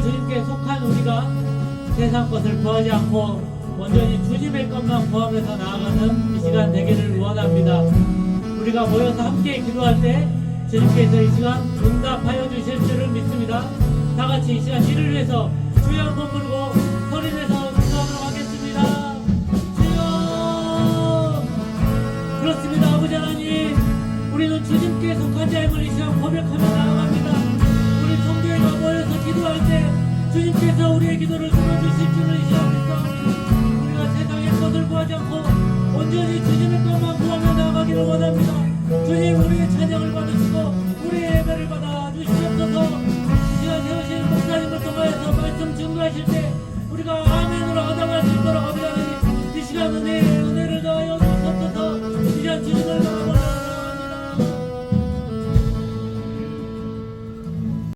주님께 속한 우리가 세상 것을 구하지 않고 온전히 주님의 것만 구하면서 나아가는 이 시간 되기를 원합니다. 우리가 모여서 함께 기도할 때 주님께서 이 시간 응답하여 주실 줄을 믿습니다. 다 같이 이 시간 이를 위해서 주여 한번 부르고 소리내서 기도하도록 하겠습니다. 주여 그렇습니다 아버지 하나님 우리는 주님께 속한 자임을 이 시간 고백하며 나아갑니다 우리 성도회가 모여서 기도할 때 주님께서 우리의 기도를 들어주실 줄을 믿사옵니다 우리가 세상의 것을 구하지 않고 온전히 주님의 것만 구하며 나아가기를 원합니다. 주님 우리의 찬양을 받으시고